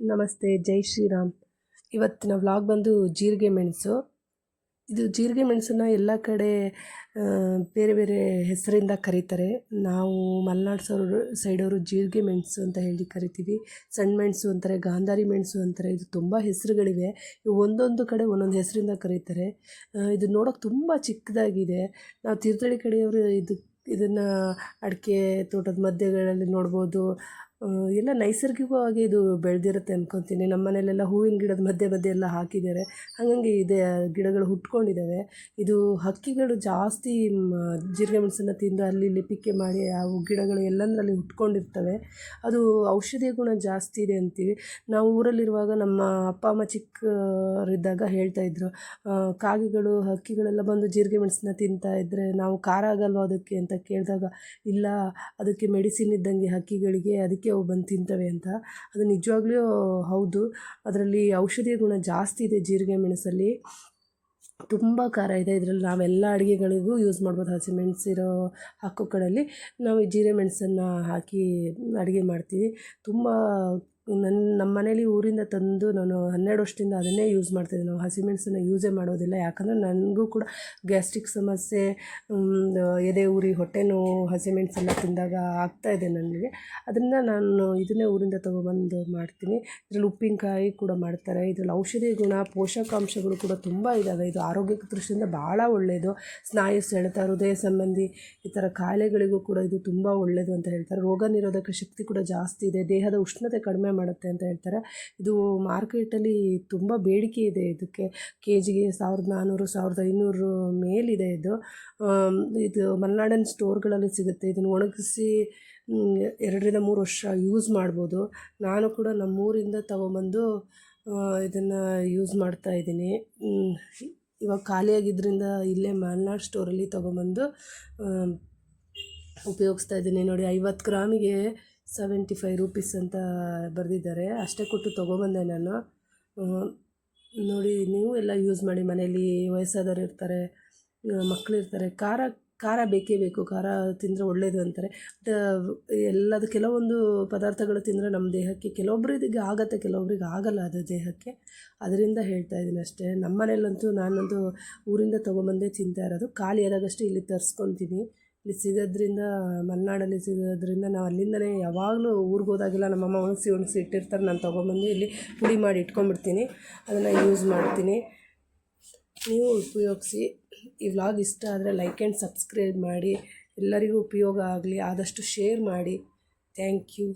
ನಮಸ್ತೆ, ಜೈ ಶ್ರೀರಾಮ್. ಇವತ್ತಿನ ವ್ಲಾಗ್ ಬಂದು ಜೀರಿಗೆ ಮೆಣಸು. ಇದು ಜೀರಿಗೆ ಮೆಣಸನ್ನ ಎಲ್ಲ ಕಡೆ ಬೇರೆ ಬೇರೆ ಹೆಸರಿಂದ ಕರೀತಾರೆ. ನಾವು ಮಲೆನಾಡು ಸೌರು ಸೈಡವರು ಜೀರಿಗೆ ಮೆಣಸು ಅಂತ ಹೇಳಿ ಕರಿತೀವಿ. ಸಣ್ಣ ಮೆಣಸು ಅಂತಾರೆ, ಗಾಂಧಾರಿ ಮೆಣಸು ಅಂತಾರೆ, ಇದು ತುಂಬ ಹೆಸರುಗಳಿವೆ. ಒಂದೊಂದು ಕಡೆ ಒಂದೊಂದು ಹೆಸರಿಂದ ಕರೀತಾರೆ. ಇದು ನೋಡೋಕೆ ತುಂಬ ಚಿಕ್ಕದಾಗಿದೆ. ನಾವು ತೀರ್ಥಹಳ್ಳಿ ಕಡೆಯವರು ಇದು, ಇದನ್ನು ಅಡಿಕೆ ತೋಟದ ಮಧ್ಯಗಳಲ್ಲಿ ನೋಡ್ಬೋದು. ಎಲ್ಲ ನೈಸರ್ಗಿಕವಾಗಿ ಇದು ಬೆಳೆದಿರುತ್ತೆ ಅಂದ್ಕೊತೀನಿ ನಮ್ಮ ಮನೇಲೆಲ್ಲ ಹೂವಿನ ಗಿಡದ ಮಧ್ಯೆ ಮಧ್ಯೆ ಎಲ್ಲ ಹಾಕಿದ್ದಾರೆ. ಹಾಗಂಗೆ ಇದೆ, ಗಿಡಗಳು ಹುಟ್ಕೊಂಡಿದ್ದಾವೆ. ಇದು ಹಕ್ಕಿಗಳು ಜಾಸ್ತಿ ಜೀರಿಗೆ ಮೆಣಸನ್ನು ತಿಂದು ಅಲ್ಲಿ ಇಲ್ಲಿ ಮಾಡಿ ಅವು ಗಿಡಗಳು ಎಲ್ಲಂದ್ರಲ್ಲಿ ಹುಟ್ಕೊಂಡಿರ್ತವೆ. ಅದು ಔಷಧೀಯ ಗುಣ ಜಾಸ್ತಿ ಇದೆ ಅಂತೀವಿ. ನಾವು ಊರಲ್ಲಿರುವಾಗ ನಮ್ಮ ಅಪ್ಪ, ಅಮ್ಮ ಚಿಕ್ಕರಿದ್ದಾಗ ಹೇಳ್ತಾ ಇದ್ರು ಕಾಗೆಗಳು, ಹಕ್ಕಿಗಳೆಲ್ಲ ಬಂದು ಜೀರಿಗೆ ಮೆಣಸನ್ನ ತಿಂತಾ ಇದ್ದರೆ ನಾವು ಖಾರ ಆಗಲ್ವ ಅದಕ್ಕೆ ಅಂತ ಕೇಳಿದಾಗ, ಇಲ್ಲ, ಅದಕ್ಕೆ ಮೆಡಿಸಿನ್ ಇದ್ದಂಗೆ ಹಕ್ಕಿಗಳಿಗೆ ಅದಕ್ಕೆ ಅವು ಬಂದು ತಿಂತವೆ ಅಂತ. ಅದು ನಿಜವಾಗ್ಲೂ ಹೌದು. ಅದರಲ್ಲಿ ಔಷಧೀಯ ಗುಣ ಜಾಸ್ತಿ ಇದೆ ಜೀರಿಗೆ ಮೆಣಸಲ್ಲಿ. ತುಂಬ ಖಾರ ಇದೆ. ಇದರಲ್ಲಿ ನಾವೆಲ್ಲ ಅಡುಗೆಗಳಿಗೂ ಯೂಸ್ ಮಾಡ್ಬೋದು. ಹಸಿಮೆಣಸಿರೋ ಹಾಕೋ ಕಡೆಯಲ್ಲಿ ನಾವು ಈ ಜೀರಿಗೆ ಮೆಣಸನ್ನು ಹಾಕಿ ಅಡುಗೆ ಮಾಡ್ತೀವಿ. ತುಂಬ ನನ್ನ ನಮ್ಮ ಮನೇಲಿ ಊರಿಂದ ತಂದು ನಾನು ಹನ್ನೆರಡು ವರ್ಷದಿಂದ ಅದನ್ನೇ ಯೂಸ್ ಮಾಡ್ತಿದ್ದೆ. ನಾವು ಹಸಿಮೆಣಸನ್ನ ಯೂಸೇ ಮಾಡೋದಿಲ್ಲ. ಯಾಕಂದರೆ ನನಗೂ ಕೂಡ ಗ್ಯಾಸ್ಟ್ರಿಕ್ ಸಮಸ್ಯೆ ಎದೆ ಊರಿ ಹೊಟ್ಟೆ ನೋವು ಹಸಿಮೆಣಸೆಲ್ಲ ತಿಂದಾಗ ಆಗ್ತಾಯಿದೆ ನನಗೆ. ಅದರಿಂದ ನಾನು ಇದನ್ನೇ ಊರಿಂದ ತೊಗೊಬಂದು ಮಾಡ್ತೀನಿ. ಇದರಲ್ಲಿ ಉಪ್ಪಿನಕಾಯಿ ಕೂಡ ಮಾಡ್ತಾರೆ. ಇದರಲ್ಲಿ ಔಷಧಿ ಗುಣ, ಪೋಷಕಾಂಶಗಳು ಕೂಡ ತುಂಬ ಇದ್ದಾವೆ ಇದು ಆರೋಗ್ಯದ ದೃಷ್ಟಿಯಿಂದ ಭಾಳ ಒಳ್ಳೆಯದು ಸ್ನಾಯು ಸೆಳೆತ ಹೃದಯ ಸಂಬಂಧಿ ಈ ಥರ ಕಾಯಿಲೆಗಳಿಗೂ ಕೂಡ ಇದು ತುಂಬ ಒಳ್ಳೆಯದು ಅಂತ ಹೇಳ್ತಾರೆ. ರೋಗ ನಿರೋಧಕ ಶಕ್ತಿ ಕೂಡ ಜಾಸ್ತಿ ಇದೆ. ದೇಹದ ಉಷ್ಣತೆ ಕಡಿಮೆ ಮಾಡುತ್ತೆ ಅಂತ ಹೇಳ್ತಾರೆ. ಇದು ಮಾರ್ಕೆಟಲ್ಲಿ ತುಂಬ ಬೇಡಿಕೆ ಇದೆ ಇದಕ್ಕೆ. ಕೆ ಜಿಗೆ ಸಾವಿರದ ನಾನ್ನೂರು ಸಾವಿರದ ಐನೂರು ಮೇಲಿದೆ ಇದು. ಇದು ಮಲೆನಾಡನ್ ಸ್ಟೋರ್ಗಳಲ್ಲಿ ಸಿಗುತ್ತೆ. ಇದನ್ನು ಒಣಗಿಸಿ ಎರಡರಿಂದ ಮೂರು ವರ್ಷ ಯೂಸ್ ಮಾಡ್ಬೋದು. ನಾನು ಕೂಡ ನಮ್ಮೂರಿಂದ ತಗೊಂಬಂದು ಇದನ್ನು ಯೂಸ್ ಮಾಡ್ತಾ ಇದ್ದೀನಿ. ಇವಾಗ ಖಾಲಿಯಾಗಿದ್ದರಿಂದ ಇಲ್ಲೇ ಮಲೆನಾಡು ಸ್ಟೋರಲ್ಲಿ ತೊಗೊಂಬಂದು ಉಪಯೋಗಿಸ್ತಾ ಇದ್ದೀನಿ. ನೋಡಿ, ಐವತ್ತು ಗ್ರಾಮಿಗೆ ಸೆವೆಂಟಿ ಫೈವ್ ರುಪೀಸ್ ಅಂತ ಬರೆದಿದ್ದಾರೆ. ಅಷ್ಟೇ ಕೊಟ್ಟು ತೊಗೊಬಂದೆ ನಾನು. ನೋಡಿ, ನೀವು ಎಲ್ಲ ಯೂಸ್ ಮಾಡಿ ಮನೇಲಿ ವಯಸ್ಸಾದವ್ರು ಇರ್ತಾರೆ ಮಕ್ಕಳು ಇರ್ತಾರೆ. ಖಾರ ಖಾರ ಬೇಕೇ ಬೇಕು. ಖಾರ ತಿಂದರೆ ಒಳ್ಳೆಯದು ಅಂತಾರೆ. ಬಟ್ ಎಲ್ಲದು ಕೆಲವೊಂದು ಪದಾರ್ಥಗಳು ತಿಂದರೆ ನಮ್ಮ ದೇಹಕ್ಕೆ ಕೆಲವೊಬ್ಬರಿಗೆ ಆಗತ್ತೆ, ಕೆಲವೊಬ್ರಿಗೆ ಆಗಲ್ಲ ಅದು ದೇಹಕ್ಕೆ. ಅದರಿಂದ ಹೇಳ್ತಾ ಇದ್ದೀನಿ ಅಷ್ಟೇ. ನಮ್ಮ ಮನೇಲಂತೂ ನಾನಂತೂ ಊರಿಂದ ತೊಗೊಂಬಂದೇ ತಿಂತಾ ಇರೋದು. ಖಾಲಿ ಆದಾಗಷ್ಟೇ ಇಲ್ಲಿ ತರಿಸ್ಕೊತೀನಿ. ಇಲ್ಲಿ ಸಿಗೋದ್ರಿಂದ, ಮಲೆನಾಡಲ್ಲಿ ಸಿಗೋದ್ರಿಂದ ನಾವು ಅಲ್ಲಿಂದಲೇ ಯಾವಾಗಲೂ ಊರಿಗೆ ಹೋದಾಗೆಲ್ಲ ನಮ್ಮಮ್ಮ ಒಣಗಿಸಿ ಒಣಗಿಸಿ ಇಟ್ಟಿರ್ತಾರೆ. ನಾನು ತೊಗೊಂಬಂದು ಇಲ್ಲಿ ಪುಡಿ ಮಾಡಿ ಇಟ್ಕೊಂಡ್ಬಿಡ್ತೀನಿ. ಅದನ್ನು ಯೂಸ್ ಮಾಡ್ತೀನಿ. ನೀವು ಉಪಯೋಗಿಸಿ. ಈ ವ್ಲಾಗ್ ಇಷ್ಟ ಆದರೆ ಲೈಕ್ ಆ್ಯಂಡ್ ಸಬ್ಸ್ಕ್ರೈಬ್ ಮಾಡಿ. ಎಲ್ಲರಿಗೂ ಉಪಯೋಗ ಆಗಲಿ, ಆದಷ್ಟು ಶೇರ್ ಮಾಡಿ. Thank you